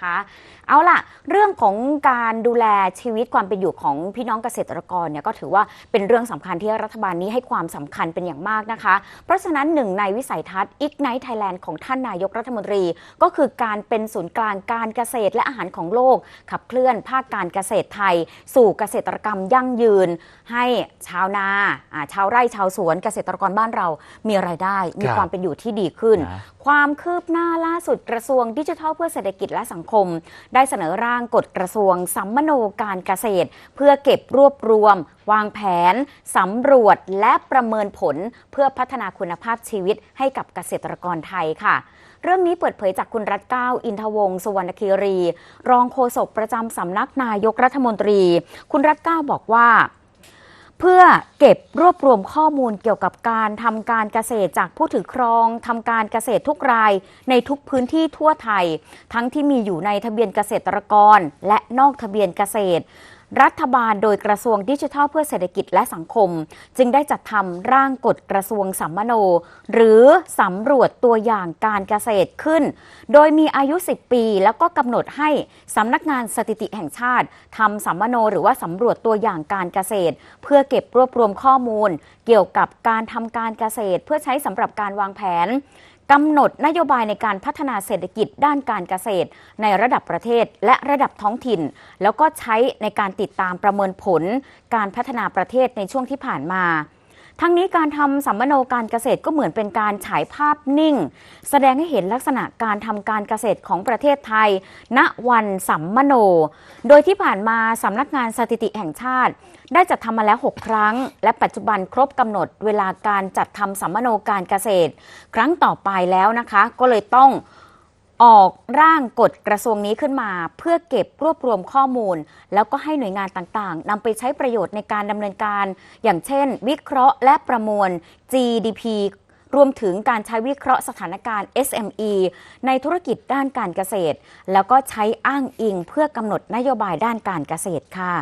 คะเอาล่ะ เรื่องของการดูแลชีวิตความเป็นอยู่ของพี่น้องเกษตรกรเนี่ยก็ถือว่าเป็นเรื่องสำคัญที่รัฐบาลนี้ให้ความสำคัญเป็นอย่างมากนะคะ เพราะฉะนั้นหนึ่งในวิสัยทัศน์ Ignite Thailand ของท่านนายกรัฐมนตรี ก็คือการเป็นศูนย์กลางการเกษตรและอาหารของโลก ขับเคลื่อนภาคการเกษตรไทย สู่เกษตรกรรมยั่งยืน ให้ชาวนาอ่าชาวไร่ชาวสวนเกษตรกรบ้านเรามีรายได้ มีครับความเป็นอยู่ที่ดีขึ้นนะ ความคืบหน้าล่าสุดกระทรวงดิจิทัลเพื่อเศรษฐกิจและสังคม ได้เสนอร่างกฎกระทรวงสัมมโนการเกษตร เพื่อเก็บรวบรวม วางแผนสำรวจและประเมินผลเพื่อพัฒนาคุณภาพชีวิตให้กับเกษตรกรไทยค่ะ เรื่องนี้เปิดเผยจากคุณรัตเก้า อินทวงศ์สุวรรณคีรี รองโฆษกประจำสำนักนายกรัฐมนตรี คุณรัตเก้าบอกว่า เพื่อเก็บรวบรวมข้อมูลเกี่ยวกับการทำการเกษตรจากผู้ถือครองทำการเกษตรทุกรายในทุกพื้นที่ทั่วไทย ทั้งที่มีอยู่ในทะเบียนเกษตรกร และนอกทะเบียนเกษตร รัฐบาลโดยกระทรวงดิจิทัลเพื่อเศรษฐกิจและสังคม จึงได้จัดทำร่างกฎกระทรวงสัมมโน หรือสำรวจตัวอย่างการเกษตรขึ้น โดยมีอายุ 10 ปี แล้วก็กำหนดให้สำนักงานสถิติแห่งชาติทำสัมมโนหรือว่าสำรวจตัวอย่างการเกษตร เพื่อเก็บรวบรวมข้อมูล เกี่ยวกับการทำการเกษตร เพื่อใช้สำหรับการวางแผน กำหนดนโยบายในการพัฒนาเศรษฐกิจด้านการเกษตร ในระดับประเทศและระดับท้องถิ่น แล้วก็ใช้ในการติดตามประเมินผล การพัฒนาประเทศในช่วงที่ผ่านมา ทั้งนี้การทำสัมมโนการเกษตรก็เหมือนเป็นการฉายภาพนิ่ง แสดงให้เห็นลักษณะการทำการเกษตรของประเทศไทย ณวันสัมมโน โดยที่ผ่านมาสำนักงานสถิติแห่งชาติ ได้จัดทำมาแล้ว 6 ครั้ง และปัจจุบันครบกำหนดเวลาการจัดทำสัมมโนการเกษตร ครั้งต่อไปแล้วนะคะ ก็เลยต้อง ออกร่างกฎกระทรวงนี้ขึ้นมา เพื่อเก็บรวบรวมข้อมูล แล้วก็ให้หน่วยงานต่างๆนำไปใช้ประโยชน์ในการดำเนินการ อย่างเช่น วิเคราะห์และประมวล GDP รวมถึงการใช้วิเคราะห์สถานการณ์ SME ในธุรกิจด้านการเกษตร แล้วก็ใช้อ้างอิงเพื่อกำหนดนโยบายด้านการเกษตรค่ะ